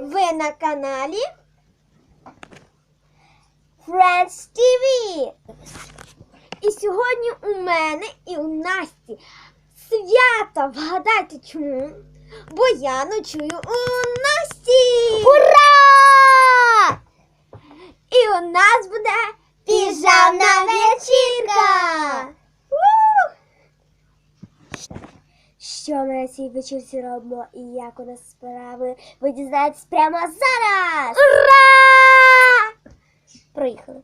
Ви на каналі Friends TV. І сьогодні у мене і у Насті свято. Вгадайте чому? Бо я ночую у Насті. Ура! І у нас буде піжамна вечірка. Ву! Що ми на цій вечірці робимо і як у нас справи, ви дізнаєтесь прямо зараз! Ура! Проїхали.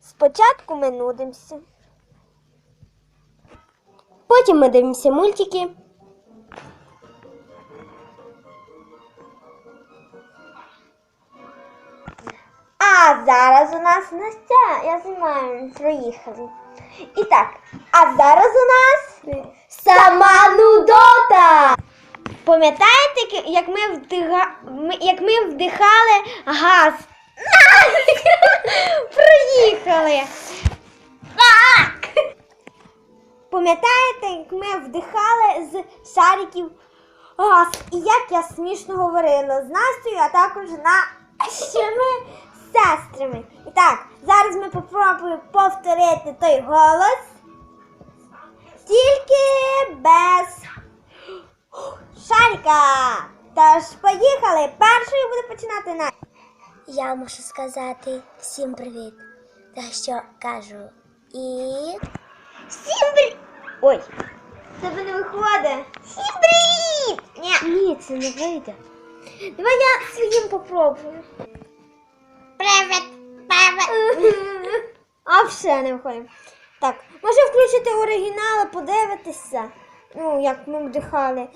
Спочатку ми нудимося. Потім ми дивимося мультики. А зараз у нас Настя, я знімаю, проїхали. І так, а зараз у нас сама Нудота. Пам'ятаєте, як ми, вдига... ми- як ми вдихали газ? Проїхали. Так. Пам'ятаєте, як ми вдихали з шариків газ? І як я смішно говорила з Настею, а також нашими сестрами. І так, попробуємо повторити той голос. Тільки без шарика. Тож поїхали. Першою буде починати Настя. Я мушу сказати всім привіт. Та що кажу. І Всім привіт! Ой, це не виходить. Всім привіт! Ні. ні, це не вийде. Давай я своїм попробую. Привіт. Все не виходить. Так, може включити оригінал, і подивитися. Ну, як ми вдихали.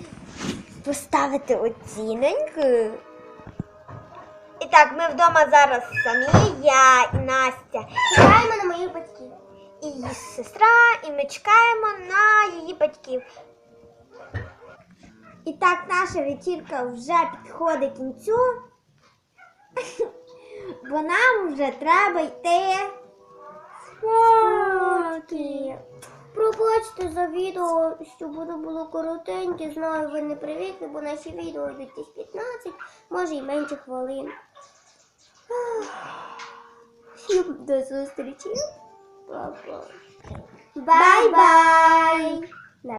Поставити оціночку. І так, ми вдома зараз самі, я і Настя. Чекаємо на моїх батьків. і її сестра, і ми чекаємо на її батьків. І так наша вечірка вже підходить кінцю, бо нам вже треба йти. Спати. Пробачте за відео, що воно було коротеньке. Знаю, ви не привикли, бо наші відео йдуть десь 15, може і менше хвилин. Всім до зустрічі. Бай-бай!